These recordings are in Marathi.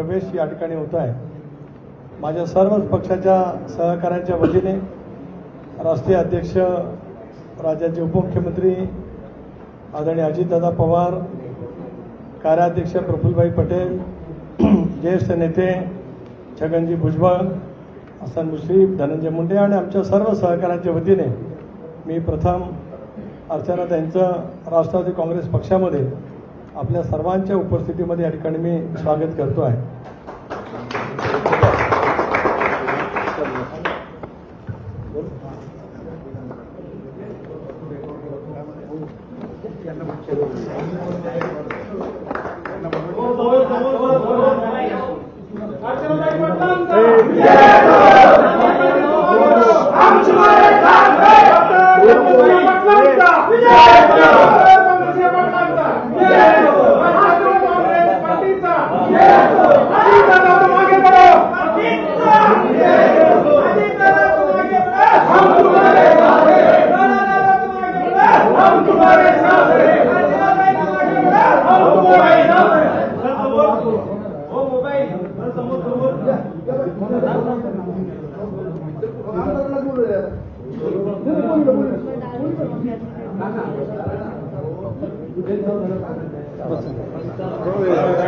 प्रवेश या ठिकाणी होत आहे. माझ्या सर्वच पक्षाच्या सहकाऱ्यांच्या वतीने राष्ट्रीय अध्यक्ष राज्याचे उपमुख्यमंत्री आदरणीय अजितदादा पवार कार्याध्यक्ष प्रफुल्लभाई पटेल ज्येष्ठ नेते छगनजी भुजबळ हसन मुश्रीफ धनंजय मुंडे आणि आमच्या सर्व सहकाऱ्यांच्या वतीने मी प्रथम अर्चनाताईंचं राष्ट्रवादी काँग्रेस पक्षामध्ये आपल्या सर्वांच्या उपस्थितीमध्ये या ठिकाणी मी स्वागत करतो आहे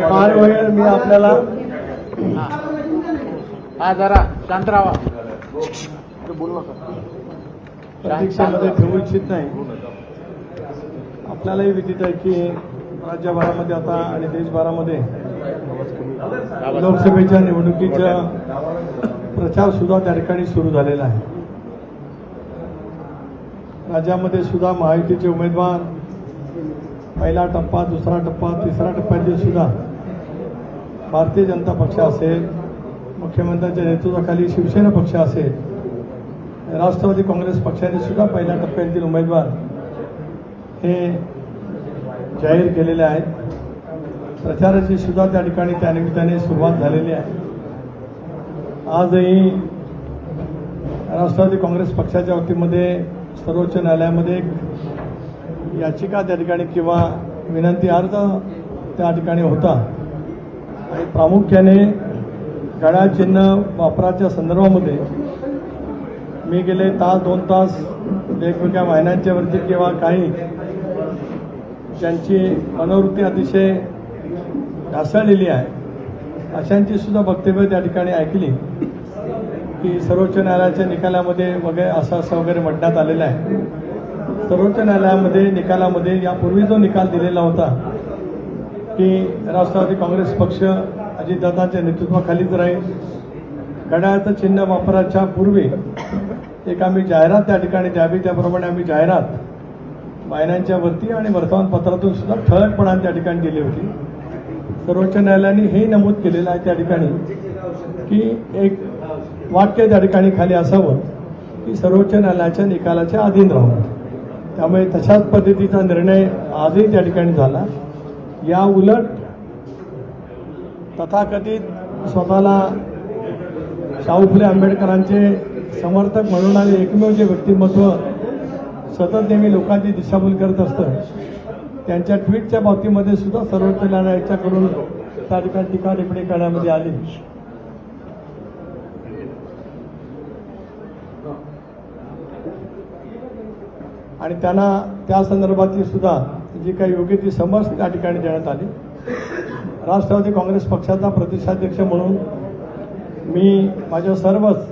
फार वेळ मी आपल्याला हा जरा शांत राहा प्रतीक्षेमध्ये ठेवू इच्छित नाही. आपल्यालाही विदित आहे की राज्यभरामध्ये आता आणि देशभरामध्ये लोकसभेच्या निवडणुकीचा प्रचार सुद्धा त्या ठिकाणी सुरू झालेला आहे. राज्यामध्ये सुद्धा महायुतीचे उमेदवार पहिला टप्पा दुसरा टप्पा तिसरा टप्प्यातील सुद्धा भारतीय जनता पक्ष असेल मुख्यमंत्र्यांच्या नेतृत्वाखाली शिवसेना पक्ष असेल राष्ट्रवादी काँग्रेस पक्षाने सुद्धा पहिल्या टप्प्यातील उमेदवार हे जाहीर केलेले आहेत. प्रचाराची सुद्धा त्या ठिकाणी त्यानिमित्ताने सुरुवात झालेली आहे. आजही राष्ट्रवादी काँग्रेस पक्षाच्या वतीमध्ये सर्वोच्च न्यायालयामध्ये एक याचिका त्या ठिकाणी किंवा विनंती अर्ज त्या ठिकाणी होता. आणि प्रामुख्याने घड्याळ चिन्ह वापराच्या संदर्भामध्ये मी गेले तास दोन तास वेगवेगळ्या वाहिन्यांच्या वरती किंवा काही ज्यांची मनोवृत्ती अतिशय ढासळलेली आहे. अशांची सुद्धा वक्तव्य त्या ठिकाणी ऐकली की सर्वोच्च न्यायालयाच्या निकालामध्ये वगैरे असं असं वगैरे म्हणण्यात आलेलं आहे. सर्वोच्च न्यायालयामध्ये निकालामध्ये यापूर्वी जो निकाल दिलेला होता की राष्ट्रवादी काँग्रेस पक्ष अजितदादांच्या नेतृत्वाखालीच राहील घड्याळाचं चिन्ह वापराच्या पूर्वी एक आम्ही जाहिरात त्या ठिकाणी द्यावी त्याप्रमाणे आम्ही जाहिरात वाहिन्यांच्या वरती आणि वर्तमानपत्रातून सुद्धा ठळकपणाने त्या ठिकाणी दिली होती. सर्वोच्च न्यायालयाने हेही नमूद केलेलं आहे त्या ठिकाणी की एक वाक्य त्या ठिकाणी खाली असावं की सर्वोच्च न्यायालयाच्या निकालाच्या अधीन राहून. त्यामुळे तशाच पद्धतीचा निर्णय आजही त्या ठिकाणी झाला. या उलट तथाकथित स्वतःला शाहू फुले आंबेडकरांचे समर्थक म्हणून आणि एकमेव जे व्यक्तिमत्व सतत नेहमी लोकांची दिशाभूल करत असतं त्यांच्या ट्विटच्या बाबतीमध्ये सुद्धा सर्वोच्च न्यायालयाच्याकडून त्या ठिकाणी टीका टिप्पणी करण्यामध्ये आली. आणि त्यांना त्या संदर्भातली सुद्धा जी काही योग्य ती समज त्या ठिकाणी देण्यात आली. राष्ट्रवादी काँग्रेस पक्षाचा प्रदेशाध्यक्ष म्हणून मी माझ्या सर्वच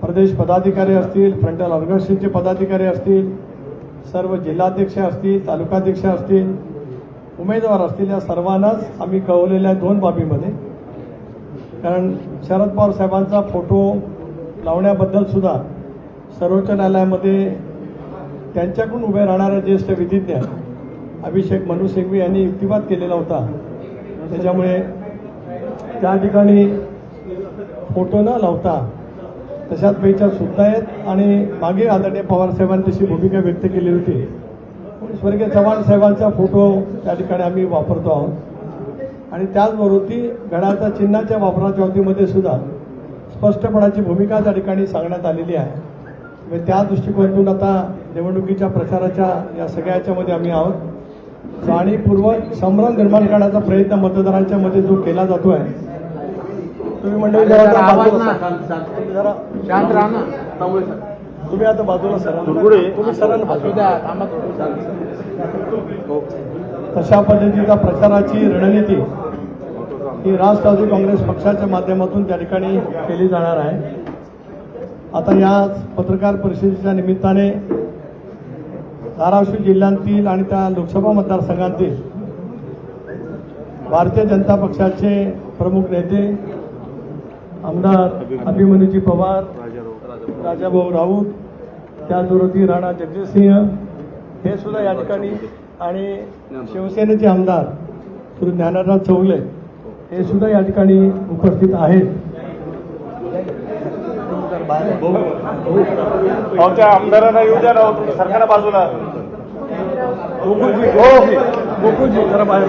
प्रदेश पदाधिकारी असतील फ्रंटल ऑर्गनायझेशनचे पदाधिकारी असतील सर्व जिल्हाध्यक्ष असतील तालुकाध्यक्ष असतील उमेदवार असतील या सर्वांनाच आम्ही कळवलेल्या दोन बाबीमध्ये. कारण शरद पवार साहेबांचा फोटो लावण्याबद्दल सुद्धा सर्वोच्च न्यायालयामध्ये त्यांच्याकडून उभे राहणाऱ्या ज्येष्ठ विधिज्ञ अभिषेक मनु सिंघवी यांनी युक्तिवाद केलेला होता. त्याच्यामुळे त्या ठिकाणी फोटो न लावता तशाच पैच्या सुद्धा आहेत आणि मागे आदरणीय पवारसाहेबांनी तशी भूमिका व्यक्त केली होती. स्वर्गीय चव्हाण साहेबांचा फोटो त्या ठिकाणी आम्ही वापरतो आहोत. आणि त्याचबरोबर ती गडाच्या चिन्हाच्या वापराच्या बाबतीमध्ये सुद्धा स्पष्टपणाची भूमिका त्या ठिकाणी सांगण्यात आलेली आहे. म्हणजे त्या दृष्टिकोनातून आता निवडणुकीच्या प्रचाराच्या या सगळ्या याच्यामध्ये आम्ही आहोत. जाणीवपूर्वक संभ्रम निर्माण करण्याचा प्रयत्न मतदारांच्या मध्ये जो केला जातो आहे तुम्ही मंडळी जरा बाजूला जरा शांत राहा ना. तुम्ही आता बाजूला सरा. तुम्ही सरांना बाजूला. थोडं. तशा पद्धतीचा प्रचाराची रणनीती ही राष्ट्रवादी काँग्रेस पक्षाच्या माध्यमातून त्या ठिकाणी केली जाणार आहे. आता या पत्रकार परिषदेच्या निमित्ताने धाराशिव जिल्ह्यातील आणि त्या लोकसभा मतदारसंघातील भारतीय जनता पक्षाचे प्रमुख नेते आमदार अभिमन्यूजी पवार राजाभाऊ. राऊत त्याचबरोबर राणा जगजितसिंह हे सुद्धा या ठिकाणी आणि शिवसेनेचे आमदार श्री ज्ञानराज चौगले हे सुद्धा या ठिकाणी उपस्थित आहेत. आमच्या आमदारांना येऊ द्या ना तुम्ही सरकारला बाजूला. गोकुळजी हो गोकुळजी जरा बाहेर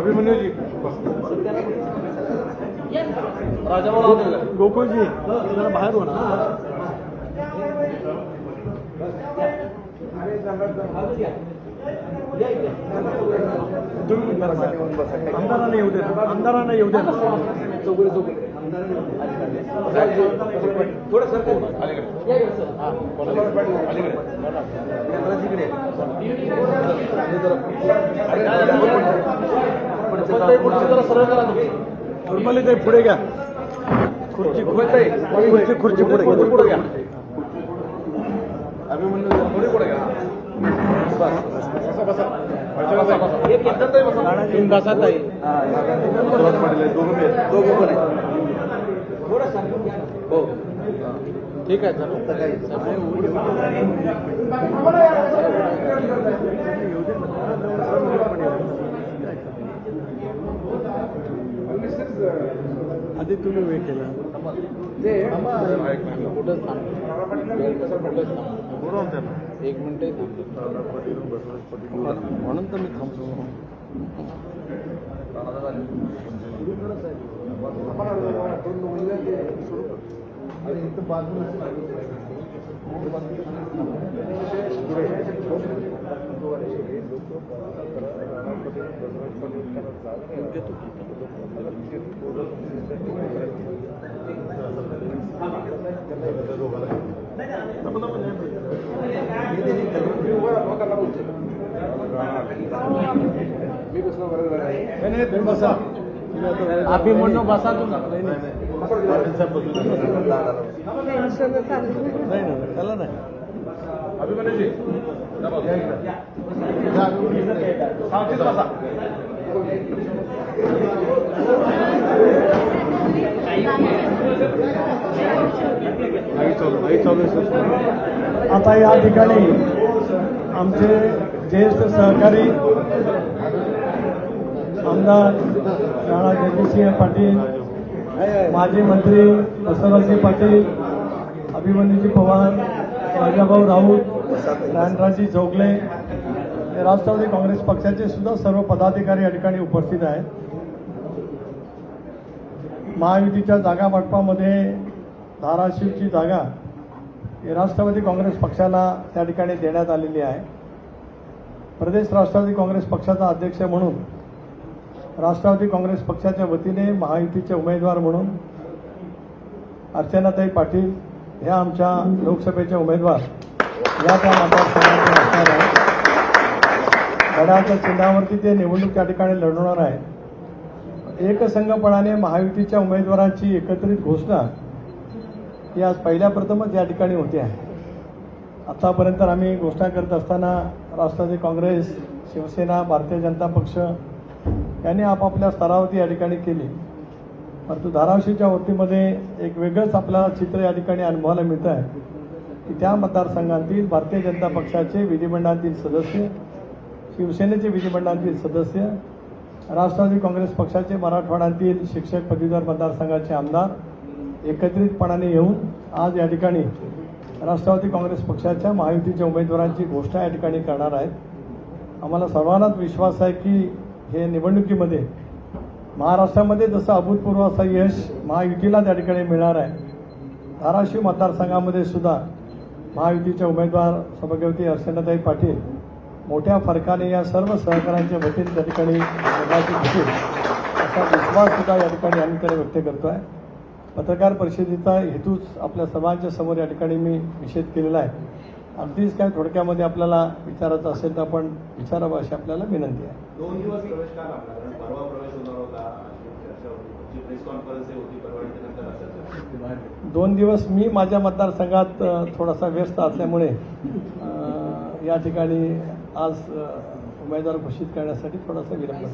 अभिमन्यूजी गोकुळजी जरा बाहेर हो ना. तुम्ही जरा बाहेर हो. आमदारांना येऊ दे ना. आमदारांना येऊ दे ना. निर्मली ताई पुढे घ्या. खुर्ची खुर्ची खुर्ची पुढे पुढे घ्या. तुम्ही बसा ताई ठीक आहे चला मध्ये तुम्ही वेळ केला? कुठंच थांब कुठंच थांब? एक मिनिट म्हणून तर मी थांबतो. आणि इथं तुम्ही बसा तुम्ही आता- अभिमन्यू बसा तुम्ही नाही, नाही. नाही नाही त्याला नाही अभिमन्यूजी आता या ठिकाणी आमचे ज्येष्ठ सहकारी आमदार राणा जगदीशसिंह पाटील माजी मंत्री वसंतरावजी पाटील अभिमन्यूजी पवार राजाभाऊ राऊत ज्ञानराजी जोगले हे राष्ट्रवादी काँग्रेस पक्षाचे सुद्धा सर्व पदाधिकारी या ठिकाणी उपस्थित आहेत. महायुतीच्या जागा वाटपामध्ये धाराशिवची जागा ही राष्ट्रवादी काँग्रेस पक्षाला त्या ठिकाणी देण्यात आलेली आहे. प्रदेश राष्ट्रवादी काँग्रेस पक्षाचा अध्यक्ष म्हणून राष्ट्रवादी काँग्रेस पक्षाच्या वतीने महायुतीचे उमेदवार म्हणून अर्चनाताई पाटील ह्या आमच्या लोकसभेचे उमेदवार. या त्या असणार चिन्हावरती ते निवडणूक त्या ठिकाणी लढवणार आहे एकसंघपणाने महायुतीच्या उमेदवारांची एकत्रित घोषणा ही आज पहिल्या प्रथमच या ठिकाणी होते आहे. आतापर्यंत आम्ही घोषणा करत असताना राष्ट्रवादी काँग्रेस शिवसेना भारतीय जनता पक्ष यांनी आपापल्या स्तरावरती या ठिकाणी केली. परंतु धाराशिवच्या वतीमध्ये एक वेगळंच आपल्याला चित्र या ठिकाणी अनुभवायला मिळतं आहे की त्या मतदारसंघातील भारतीय जनता पक्षाचे विधिमंडळातील सदस्य शिवसेनेचे विधिमंडळातील सदस्य राष्ट्रवादी काँग्रेस पक्षाचे मराठवाड्यातील शिक्षक पदवीधर मतदारसंघाचे आमदार एकत्रितपणाने येऊन आज या ठिकाणी राष्ट्रवादी काँग्रेस पक्षाच्या महायुतीच्या उमेदवारांची घोषणा या ठिकाणी करणार आहेत. आम्हाला सर्वांनाच विश्वास आहे की हे निवडणुकीमध्ये महाराष्ट्रामध्ये जसं अभूतपूर्व असं यश महायुतीला त्या ठिकाणी मिळणार आहे. धाराशिव मतदारसंघामध्ये सुद्धा महायुतीच्या उमेदवार सभागृती अर्चनाताई पाटील मोठ्या फरकाने या सर्व सहकाऱ्यांच्या वतीने त्या ठिकाणी होतील. असा विश्वास सुद्धा या ठिकाणी आम्ही त्याला व्यक्त करतो आहे पत्रकार परिषदेचा हेतूच आपल्या सर्वांच्या समोर या ठिकाणी मी निषेध केलेला आहे. अगदीच काय थोडक्यामध्ये आपल्याला विचारायचं असेल तर आपण विचारावं अशी आपल्याला विनंती आहे. दोन दिवस प्रवेश का लागला? परवा प्रवेश होणार होता. दोन दिवस मी माझ्या मतदारसंघात थोडासा व्यस्त असल्यामुळे या ठिकाणी आज उमेदवार घोषित करण्यासाठी थोडासा विलंब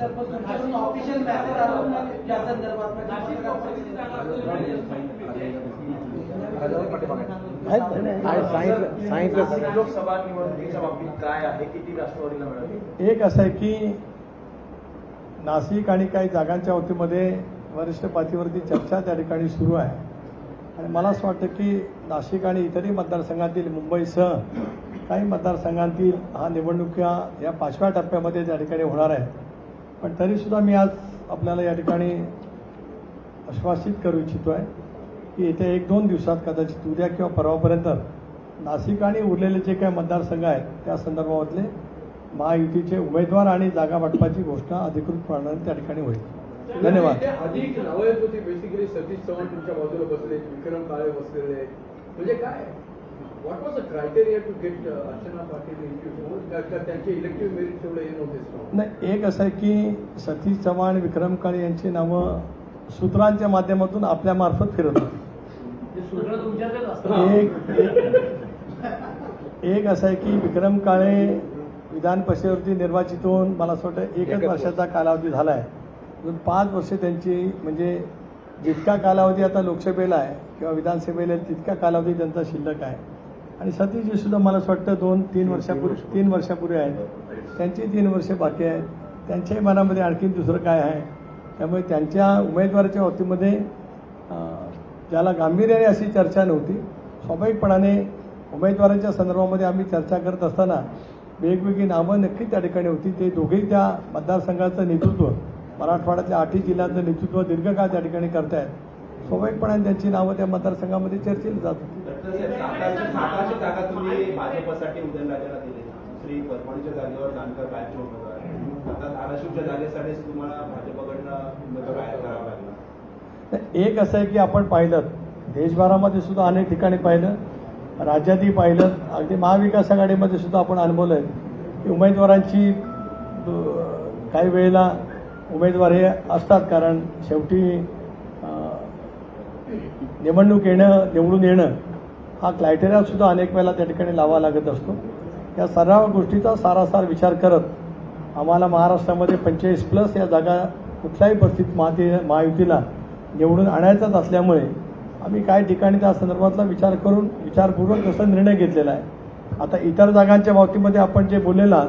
एक असं आहे की नाशिक आणि काही जागांच्या वतीमध्ये वरिष्ठ पातळीवरती चर्चा त्या ठिकाणी सुरू आहे. आणि मला असं वाटतं की नाशिक आणि इतरही मतदारसंघातील मुंबईसह काही मतदारसंघांतील हा निवडणुका या पाचव्या टप्प्यामध्ये त्या ठिकाणी होणार आहे पण तरीसुद्धा मी आज आपल्याला या ठिकाणी आश्वासित करू इच्छितो आहे की येत्या एक दोन दिवसात कदाचित उद्या किंवा परवापर्यंत नाशिक आणि उरलेले जे काही मतदारसंघ आहेत त्या संदर्भातले महायुतीचे उमेदवार आणि जागा वाटपाची घोषणा अधिकृतपणाने त्या ठिकाणी होईल. धन्यवाद. अधिक नावं येत होती बेसिकली सतीश चव्हाण तुमच्या बाजूला बसले विक्रम काळे बसलेले. म्हणजे काय? What was a criteria to get Archana Patil त्यांचे इलेक्टिव्ह मेरिट तेवढे हे नव्हते नाही एक असं आहे की सतीश चव्हाण विक्रम काळे यांची नावं सूत्रांच्या माध्यमातून आपल्यामार्फत फिरत होती. एक एक- एक असं आहे की विक्रम काळे विधान परिषदेवरती निर्वाचित होऊन मला असं वाटतं एकच वर्षाचा कालावधी झाला आहे अजून पाच वर्ष त्यांची म्हणजे जितका कालावधी आता लोकसभेला आहे किंवा विधानसभेला तितका कालावधी त्यांचा शिल्लक आहे. आणि सतीशजी सुद्धा मला असं वाटतं दोन तीन वर्षापूर्वी तीन वर्षापूर्वी. आहेत त्यांची तीन वर्ष बाकी आहेत. त्यांच्याही मनामध्ये आणखीन दुसरं काय आहे? त्यामुळे त्यांच्या उमेदवाराच्या बाबतीमध्ये ज्याला गांभीर्याने अशी चर्चा नव्हती स्वाभाविकपणाने उमेदवारांच्या संदर्भामध्ये आम्ही चर्चा करत असताना वेगवेगळी नावं नक्की त्या ठिकाणी होती. ते दोघेही त्या मतदारसंघाचं नेतृत्व मराठवाड्यातल्या आठही जिल्ह्याचं नेतृत्व दीर्घकाळ त्या ठिकाणी करतायत. स्वाभाविकपणाने त्यांची नावं त्या मतदारसंघामध्ये चर्चेली जात एक असं आहे की आपण पाहिलं देशभरामध्ये सुद्धा अनेक ठिकाणी पाहिलं राज्यातही पाहिलं अगदी महाविकास आघाडीमध्ये सुद्धा आपण अनुभवलं आहे की उमेदवारांची काही वेळेला उमेदवार हे असतात कारण शेवटी निवडणूक येणं निवडून येणं हा क्रायटेरियासुद्धा अनेक वेळेला त्या ठिकाणी लावा लागत असतो. या सर्व गोष्टीचा सारासार विचार करत आम्हाला महाराष्ट्रामध्ये पंचेचाळीस प्लस या जागा कुठल्याही परिस्थितीत महाती महायुतीला निवडून आणायचाच असल्यामुळे आम्ही काही ठिकाणी त्या संदर्भातला विचार करून विचारपूर्वक तसा निर्णय घेतलेला आहे. आता इतर जागांच्या बाबतीमध्ये आपण जे बोललेलं आहात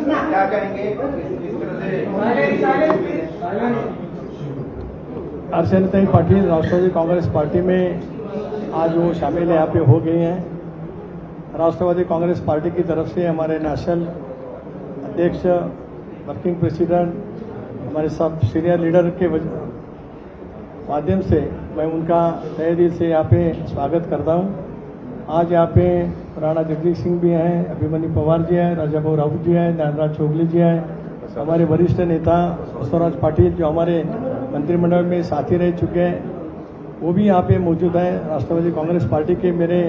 क्या कहेंगे इस तरह से अर्चनाताई पाटिल राष्ट्रवादी कांग्रेस पार्टी में आज वो शामिल यहाँ पे हो गई हैं। राष्ट्रवादी कांग्रेस पार्टी की तरफ़ से हमारे नेशनल अध्यक्ष वर्किंग प्रेसिडेंट हमारे सब सीनियर लीडर के माध्यम से मैं उनका तहे दिल से यहाँ पे स्वागत करता हूँ। आज यहाँ पे राणा जगदीश सिंह भी हैं, अभिमन्यु पवार जी हैं राजा भाऊ राउत जी हैं नारायणराज चौगले जी हैं, हमारे वरिष्ठ नेता बसवराज पाटिल जो हमारे मंत्रिमंडल में साथी रह चुके हैं, वो भी यहाँ पे मौजूद हैं। राष्ट्रवादी कांग्रेस पार्टी के मेरे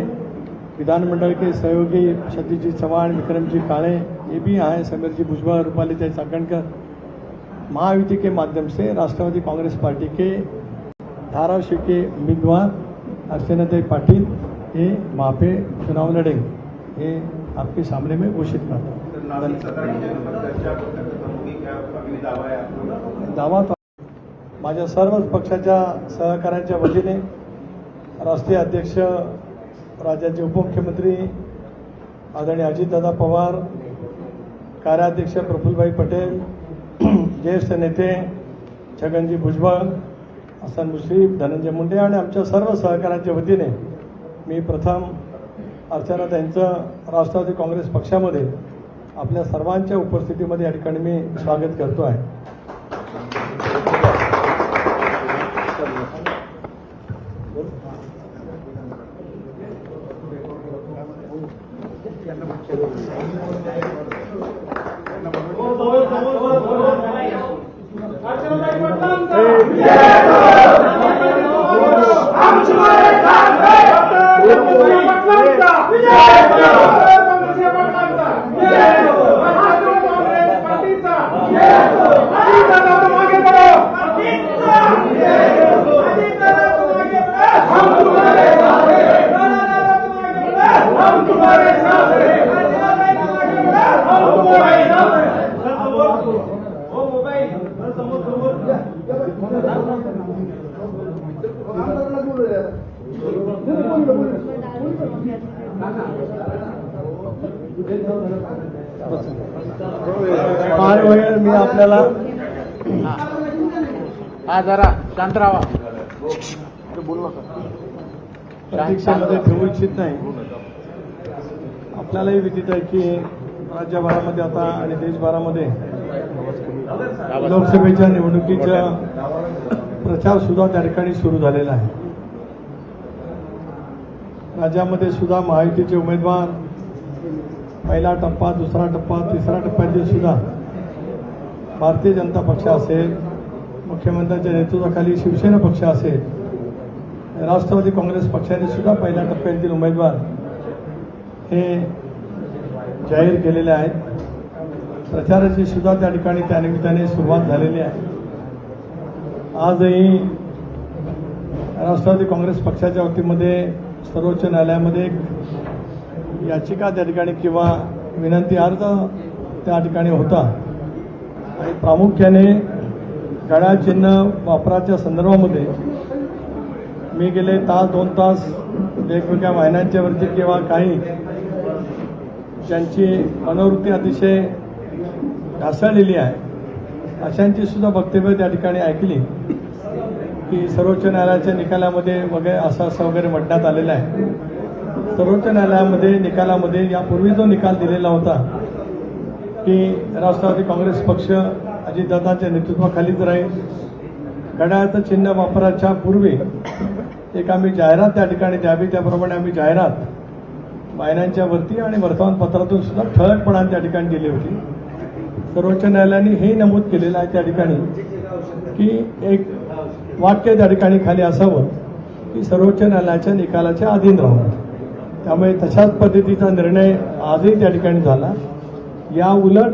विधानमंडल के सहयोगी सतीशजी चव्हाण, विक्रमजी काळे, ये भी यहाँ हैं। समीरजी भुजबळ रूपालीताई चाकणकर महायुति के माध्यम से राष्ट्रवादी कांग्रेस पार्टी के धाराशिव के उम्मीदवार अर्चनाताई पाटिल ये वहाँ पे चुनाव लड़ेंगे। ये आपके सामने में घोषित करता हूँ। दावा तो माझ्या सर्वच पक्षाच्या सहकाऱ्यांच्या वतीने राष्ट्रीय अध्यक्ष राज्याचे उपमुख्यमंत्री आदरणीय अजितदादा पवार कार्याध्यक्ष प्रफुल्लभाई पटेल ज्येष्ठ नेते छगनजी भुजबळ हसन मुश्रीफ धनंजय मुंडे आणि आमच्या सर्व सहकाऱ्यांच्या वतीने मी प्रथम अर्चनाताईंचं राष्ट्रवादी काँग्रेस पक्षामध्ये आपल्या सर्वांच्या उपस्थितीमध्ये या ठिकाणी मी स्वागत करतो आहे. हा जरा शांत राहा प्रतीक्षेमध्ये ठेवू इच्छित नाही. आपल्यालाही विदित आहे की राज्यभरामध्ये आता आणि देशभरामध्ये लोकसभेच्या निवडणुकीचा प्रचार सुद्धा त्या ठिकाणी सुरू झालेला आहे. राज्यामध्ये सुद्धा महायुतीचे उमेदवार पहिला टप्पा दुसरा टप्पा तिसरा टप्प्यातील सुद्धा भारतीय जनता पक्ष असेल मुख्यमंत्र्यांच्या नेतृत्वाखाली शिवसेना पक्ष असेल राष्ट्रवादी काँग्रेस पक्षाने सुद्धा पहिल्या टप्प्यातील उमेदवार हे जाहीर केलेले आहेत. प्रचाराची सुद्धा त्या ठिकाणी त्यानिमित्ताने सुरुवात झालेली आहे. आजही राष्ट्रवादी काँग्रेस पक्षाच्या वतीमध्ये सर्वोच्च न्यायालयामध्ये एक याचिका त्या ठिकाणी किंवा विनंती अर्ज त्या ठिकाणी होता. आणि प्रामुख्याने घड्याळ चिन्ह वापराच्या संदर्भामध्ये मी गेले तास दोन तास वेगवेगळ्या वाहिन्यांच्या वरती किंवा काही ज्यांची मनोवृत्ती अतिशय ढासळलेली आहे अशांची सुद्धा वक्तव्य त्या ठिकाणी ऐकली की सर्वोच्च न्यायालयाच्या निकालामध्ये वगैरे असं असं वगैरे म्हणण्यात आलेलं आहे. सर्वोच्च न्यायालयामध्ये निकालामध्ये यापूर्वी जो निकाल दिलेला होता की राष्ट्रवादी काँग्रेस पक्ष अजितदादाच्या नेतृत्वाखालीच राहील. घड्याळाचं चिन्ह वापराच्या पूर्वी एक आम्ही जाहिरात त्या ठिकाणी द्यावी त्याप्रमाणे आम्ही जाहिरात वाहिन्यांच्या वरती आणि वर्तमानपत्रातून सुद्धा ठळकपणाने त्या ठिकाणी दिली होती. सर्वोच्च न्यायालयाने हेही नमूद केलेलं आहे त्या ठिकाणी की एक वाक्य त्या ठिकाणी खाली असावं की सर्वोच्च न्यायालयाच्या निकालाच्या अधीन राहून. त्यामुळे तशाच पद्धतीचा निर्णय आजही त्या ठिकाणी झाला. या उलट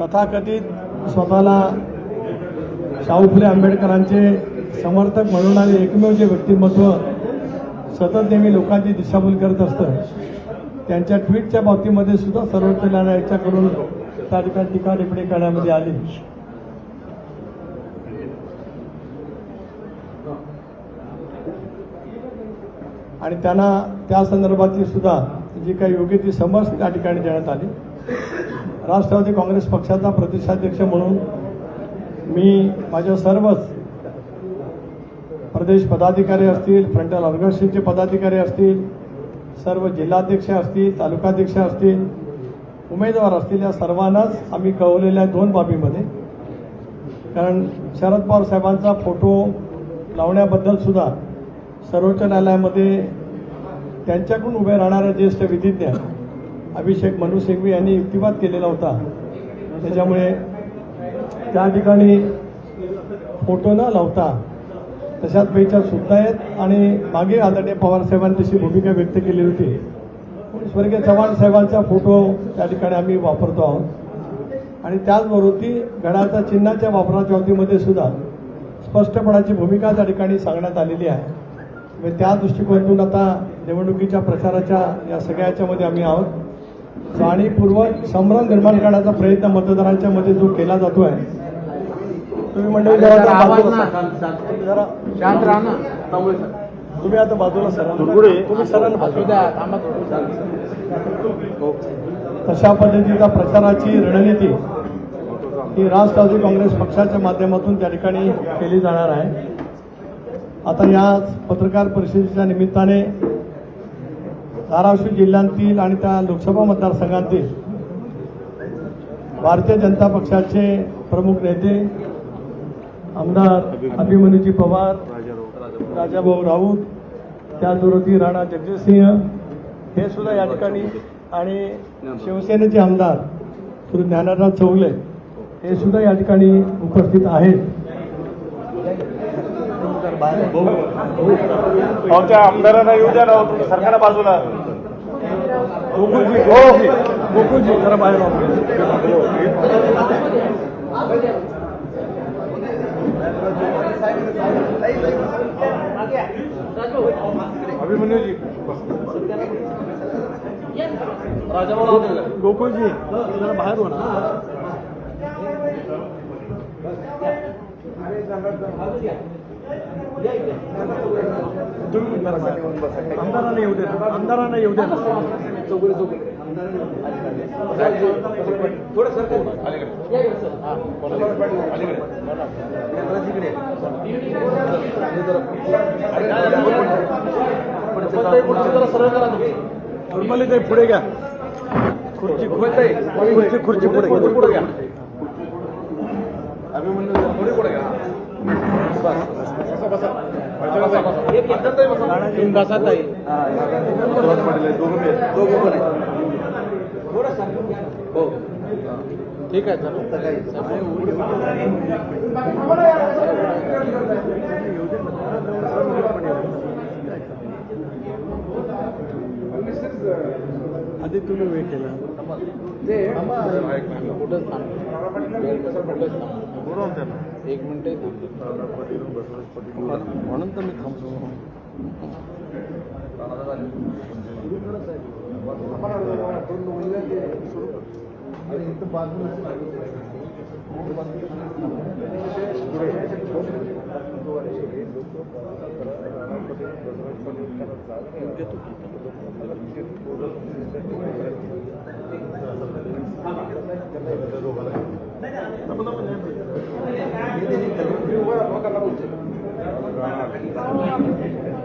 तथाकथित स्वतःला शाहू फुले आंबेडकरांचे समर्थक म्हणून आणि एकमेव जे व्यक्तिमत्व सतत नेहमी लोकांची दिशाभूल करत असतं त्यांच्या ट्विटच्या बाबतीमध्ये सुद्धा सर्वोच्च न्यायालयाच्याकडून त्या ठिकाणी टीका टिप्पणी करण्यामध्ये आली. आणि त्यांना त्या संदर्भातली सुद्धा जी काही योग्य ती समज त्या ठिकाणी देण्यात आली. राष्ट्रवादी काँग्रेस पक्षाचा प्रदेशाध्यक्ष म्हणून मी माझ्या सर्वच प्रदेश पदाधिकारी असतील फ्रंटल ऑर्गनायझेशनचे पदाधिकारी असतील सर्व जिल्हाध्यक्ष असतील तालुकाध्यक्ष असतील उमेदवार असतील या सर्वांनाच आम्ही कळवलेल्या दोन बाबीमध्ये. कारण शरद पवार साहेबांचा फोटो लावण्याबद्दल सुद्धा सर्वोच्च न्यायालयामध्ये त्यांच्याकडून उभे राहणारे ज्येष्ठ विधिज्ञ अभिषेक मनु सिंघवी यांनी युक्तिवाद केलेला होता. त्याच्यामुळे त्या ठिकाणी फोटो न लावता तशाच पैच्या सुद्धा आहेत आणि मागे आदरणीय पवारसाहेबांनी तशी भूमिका व्यक्त केली होती. स्वर्गीय चव्हाण साहेबांचा फोटो त्या ठिकाणी आम्ही वापरतो आहोत. आणि त्याचबरोबर ती घड्याळच्या चिन्हाच्या वापराच्या बाबतीमध्ये सुद्धा स्पष्टपणाची भूमिका त्या ठिकाणी सांगण्यात आलेली आहे. म्हणजे त्या दृष्टिकोनातून आता निवडणुकीच्या प्रचाराच्या या सगळ्या याच्यामध्ये आम्ही आहोत. जाणीवपूर्वक संभ्रम निर्माण करण्याचा प्रयत्न मतदारांच्या मध्ये जो केला जातो आहे तुम्ही मंडळी शांत राहा ना. तांबळे सर. तुम्ही आता बाजूला सरा. तुम्ही सरांना थोडं. तशा पद्धतीचा प्रचाराची रणनीती ही राष्ट्रवादी काँग्रेस पक्षाच्या माध्यमातून त्या ठिकाणी केली जाणार आहे. आता या पत्रकार परिषदेच्या निमित्ताने धाराशिव जिल्ह्यातील आणि त्या लोकसभा मतदारसंघातील भारतीय जनता पक्षाचे प्रमुख नेते आमदार अभिमन्यूजी पवार राजाभाऊ राऊत त्याचबरोबर राणा जगजितसिंह हे सुद्धा या ठिकाणी आणि शिवसेनेचे आमदार श्री ज्ञानराज चौगले हे सुद्धा या ठिकाणी उपस्थित आहेत. आमदारांना येऊ द्या ना हो, सरकारला बाजूला. गोकुळजी गोकुळजी गोकुळजी जरा बाहेर अभिमन्यूजी गोकुळजी जरा बाहेर हो ना तुम्ही आमदारांना येऊ दे ना. आमदारांना येऊ दे ना. चौगुले चौगुले थोडं सरकार हा, बोला. उर्मिला ताई पुढे घ्या खुर्ची खुर्ची खुर्ची पुढे घ्या. पुढे घ्या अभिमन्यू जरा पुढे पुढे घ्या बसा. तुम्ही बसा ताई दोघं पण आहे थोडं सरकून घ्या ना. हो. ठीक आहे चला. आधी तुम्ही वेळ केला. ते कुठंच थांब कुठंच थांब एक मिनिट म्हणून तर मी थांबतो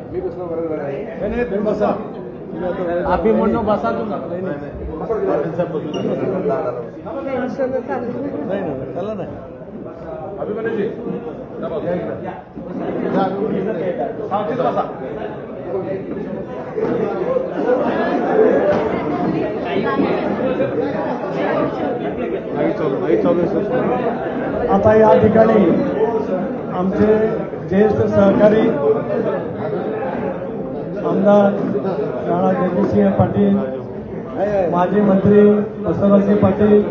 मी बसलो बरोबर आहे नाही, नाही, तुम्ही बसा तुम्ही आता वेळ- अभिमन्यू बसा तुम्ही नाही नाही नाही नाही त्याला नाही अभिमन्यूजी सावधीच बसा आता या ठिकाणी आमचे ज्येष्ठ सहकारी आमदार राणा जगदीशसिंह पाटील माजी मंत्री बसवराजजी पाटील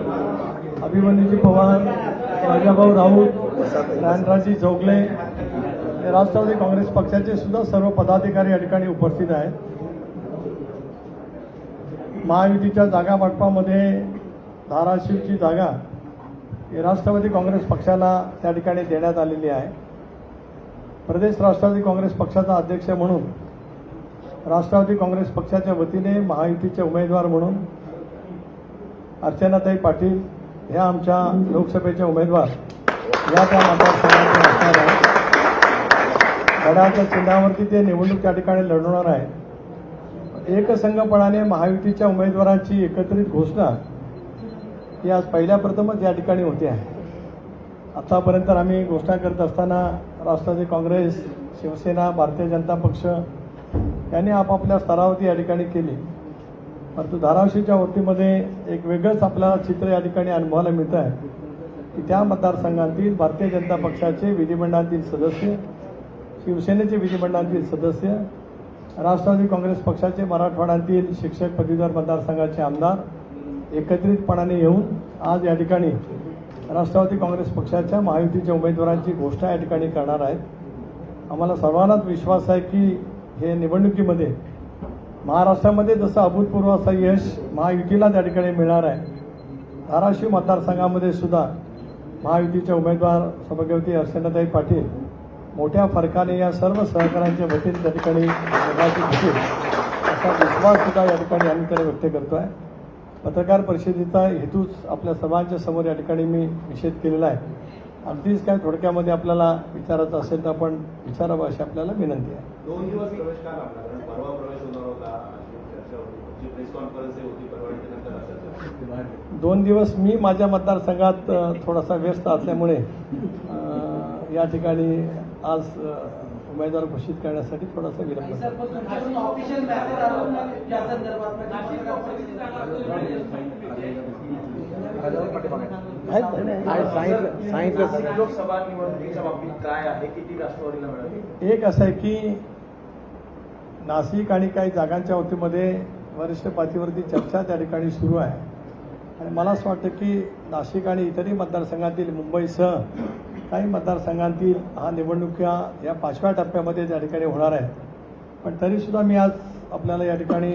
अभिमन्यूजी पवार राजाभाऊ राऊत रानराजी चौगले हे राष्ट्रवादी काँग्रेस पक्षाचे सुद्धा सर्व पदाधिकारी या ठिकाणी उपस्थित आहेत. महायुतीच्या जागा वाटपामध्ये धाराशिवची जागा ही राष्ट्रवादी काँग्रेस पक्षाला त्या ठिकाणी देण्यात आलेली आहे. प्रदेश राष्ट्रवादी काँग्रेस पक्षाचा अध्यक्ष म्हणून राष्ट्रवादी काँग्रेस पक्षाच्या वतीने महायुतीचे उमेदवार म्हणून अर्चनाताई पाटील ह्या आमच्या लोकसभेचे उमेदवार या त्या मतदारसंघाचे असणार आहे गडाच्या चिन्हावरती ते निवडणूक त्या ठिकाणी लढवणार आहेत. एकसंघपणाने महायुतीच्या उमेदवारांची एकत्रित घोषणा ही आज पहिल्या प्रथमच या ठिकाणी होते आहे. आतापर्यंत आम्ही घोषणा करत असताना राष्ट्रवादी काँग्रेस शिवसेना भारतीय जनता पक्ष यांनी आपापल्या स्तरावरती या ठिकाणी केली. परंतु धाराशिवच्या वतीमध्ये एक वेगळंच आपल्याला चित्र या ठिकाणी अनुभवायला मिळतं आहे. की त्या मतदारसंघातील भारतीय जनता पक्षाचे विधिमंडळातील सदस्य शिवसेनेचे विधिमंडळातील सदस्य राष्ट्रवादी काँग्रेस पक्षाचे मराठवाड्यातील शिक्षक पदवीधर मतदारसंघाचे आमदार एकत्रितपणाने येऊन आज या ठिकाणी राष्ट्रवादी काँग्रेस पक्षाच्या महायुतीच्या उमेदवारांची घोषणा या ठिकाणी करणार आहेत. आम्हाला सर्वांनाच विश्वास आहे की हे निवडणुकीमध्ये महाराष्ट्रामध्ये जसं अभूतपूर्व असं यश महायुतीला त्या ठिकाणी मिळणार आहे. धाराशिव मतदारसंघामध्ये सुद्धा महायुतीच्या उमेदवार सौभाग्यवती अर्चनाताई पाटील मोठ्या फरकाने या सर्व सहकाऱ्यांच्या वतीने त्या ठिकाणी निर्वाचित होतील असा विश्वास सुद्धा या ठिकाणी आम्ही त्याला व्यक्त करतो आहे पत्रकार परिषदेचा हेतूच आपल्या सर्वांच्या समोर या ठिकाणी मी निषेध केलेला आहे. अगदीच काय थोडक्यामध्ये आपल्याला विचारायचं असेल तर आपण विचारावं अशी आपल्याला विनंती आहे. दोन दिवस प्रवेश का परवा होणार होता. दोन दिवस मी माझ्या मतदारसंघात थोडासा व्यस्त असल्यामुळे या ठिकाणी आज उमेदवार घोषित करण्यासाठी थोडासा विलंब एक असं आहे की नाशिक आणि काही जागांच्या वतीमध्ये वरिष्ठ पातळीवरती चर्चा त्या ठिकाणी सुरू आहे. आणि मला असं वाटतं की नाशिक आणि इतरही मतदारसंघातील मुंबईसह काही मतदारसंघांतील हा निवडणुका या पाचव्या टप्प्यामध्ये त्या ठिकाणी होणार आहे. पण तरीसुद्धा मी आज आपल्याला या ठिकाणी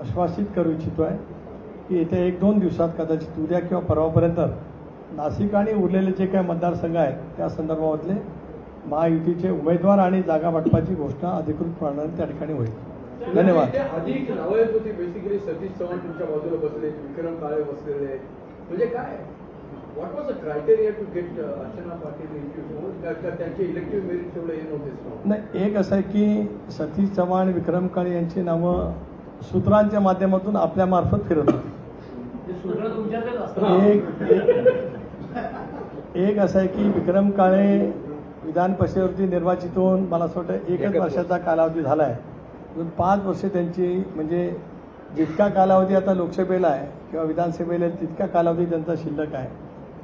आश्वासित करू इच्छितो आहे की येत्या एक दोन दिवसात कदाचित उद्या किंवा परवापर्यंत नाशिक आणि उरलेले जे काही मतदारसंघ आहेत त्या संदर्भातले महायुतीचे उमेदवार आणि जागा वाटपाची घोषणा अधिकृतपणाने त्या ठिकाणी होईल. धन्यवाद. अधिक नावं येत होती बेसिकली सतीश चव्हाण तुमच्या बाजूला बसले विक्रम काळे बसलेले. म्हणजे काय? What was a criteria to get Archana Patil त्यांचे इलेक्टिव्ह मेरिट तेवढे हे नव्हते नाही एक असं आहे की सतीश चव्हाण विक्रम काळे यांची नावं सूत्रांच्या माध्यमातून आपल्या मार्फत फिरत होती. एक एक- एक असं आहे की विक्रम काळे विधान परिषदेवरती निर्वाचित होऊन मला असं वाटतं एकच वर्षाचा कालावधी झाला आहे अजून पाच वर्ष त्यांची म्हणजे जितका कालावधी आता लोकसभेला आहे किंवा विधानसभेला आहे, तितका कालावधी त्यांचा शिल्लक आहे.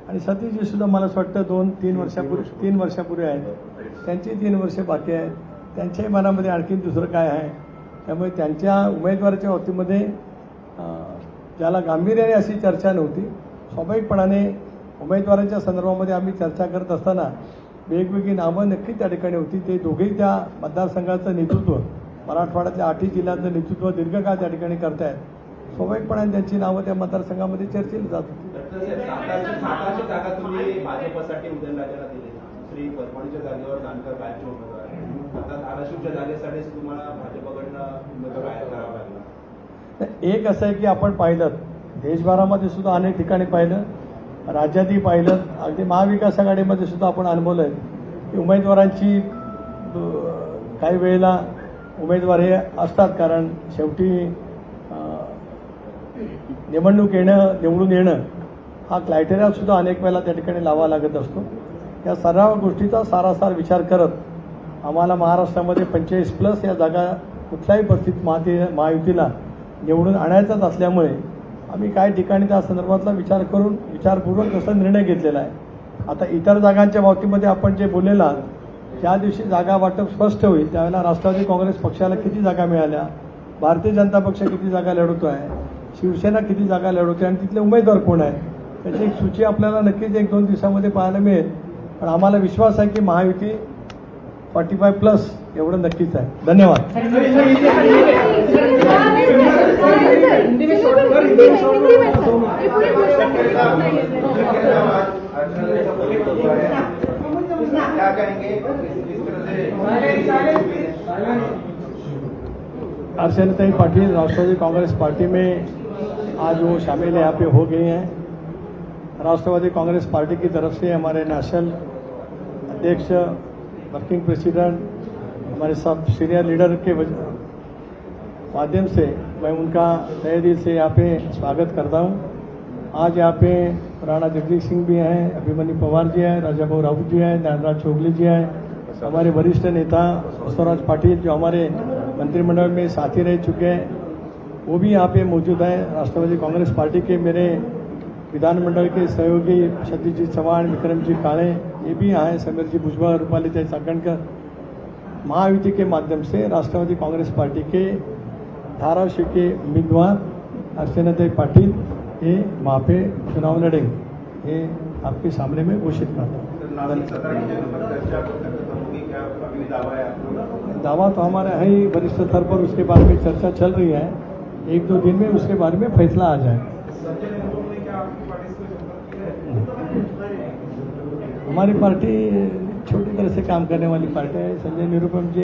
आणि सतीशजी सुद्धा मला असं वाटतं दोन तीन वर्षापूर्वी तीन वर्षापूर्वी आहेत. त्यांची तीन वर्ष बाकी आहेत. त्यांच्याही मनामध्ये आणखीन दुसरं काय आहे? त्यामुळे त्यांच्या उमेदवाराच्या बाबतीमध्ये ज्याला गांभीर्याने अशी चर्चा नव्हती स्वाभाविकपणाने उमेदवारांच्या संदर्भामध्ये आम्ही चर्चा करत असताना वेगवेगळी नावं नक्की त्या ठिकाणी होती. ते दोघेही त्या मतदारसंघाचं नेतृत्व मराठवाड्यातल्या आठही जिल्ह्यांचं नेतृत्व दीर्घकाळ त्या ठिकाणी करतायत. स्वाभाविकपणाने त्यांची नावं त्या मतदारसंघामध्ये चर्चेली जात होती. एक असं आहे की आपण पाहिलं देशभरामध्ये सुद्धा अनेक ठिकाणी पाहिलं राज्यातही पाहिलं अगदी महाविकास आघाडीमध्ये सुद्धा आपण अनुभवलं आहे की उमेदवारांची काही वेळेला उमेदवार हे असतात कारण शेवटी निवडणूक येणं निवडून येणं हा क्रायटेरियासुद्धा अनेक वेळेला त्या ठिकाणी लावा लागत असतो. या सर्व गोष्टीचा सारासार विचार करत आम्हाला महाराष्ट्रामध्ये पंचेचाळीस प्लस या जागा कुठल्याही परिस्थितीत महाती महायुतीला निवडून आणायचाच असल्यामुळे आम्ही काही ठिकाणी त्या संदर्भातला विचार करून विचारपूर्वक तसा निर्णय घेतलेला आहे. आता इतर जागांच्या बाबतीमध्ये आपण जे बोललेला आहात, ज्या दिवशी जागा वाटप स्पष्ट होईल. त्यावेळेला राष्ट्रवादी काँग्रेस पक्षाला किती जागा मिळाल्या? भारतीय जनता पक्ष किती जागा लढवतो आहे? शिवसेना किती जागा लढवते आणि तिथले उमेदवार कोण आहे त्याची एक सूची आपल्याला नक्कीच एक दोन दिवसामध्ये पाहायला मिळेल. पण आम्हाला विश्वास आहे की महायुती फॉर्टी फाय प्लस एवढं नक्कीच आहे. धन्यवाद. क्या कहेंगे तरह पाटिल राष्ट्रवादी कांग्रेस पार्टी में आज वो शामिल यहाँ पे हो गई हैं। राष्ट्रवादी कांग्रेस पार्टी की तरफ़ से हमारे नेशनल अध्यक्ष वर्किंग प्रेसिडेंट हमारे सब सीनियर लीडर के माध्यम से मैं उनका तहे दिल से यहाँ पे स्वागत करता हूँ। आज यहाँ पे राणा जगदीश सिंह भी हैं, अभिमन्यु पवार जी हैं राजा भाऊ राउत जी हैं, ज्ञानराज चौगले जी हैं हमारे वरिष्ठ नेता स्वराज पाटिल जो हमारे मंत्रिमंडल में साथी रह चुके हैं, वो भी यहाँ पे मौजूद हैं। राष्ट्रवादी कांग्रेस पार्टी के मेरे विधानमंडल के सहयोगी सतीश जी चौहान विक्रम जी काळे ये भी यहाँ हैं समीर जी भुजबळ रूपालीताई चाकणकर महायुति के माध्यम से राष्ट्रवादी कांग्रेस पार्टी के धाराशिव के उम्मीदवार अर्चनाताई पाटिल ये वहाँ पे चुनाव लड़ेंगे। ये आपके सामने में घोषित करता हूँ। दावा है तो हमारा है ही वरिष्ठ स्तर पर उसके बारे में चर्चा चल रही है। एक दो दिन में उसके बारे में फैसला आ जाए। संजय नेमगोल ने क्या आपकी पार्टी से संपर्क किया है? हमारी पार्टी छोटी तरह से काम करने वाली पार्टी है। संजय निरुपम जी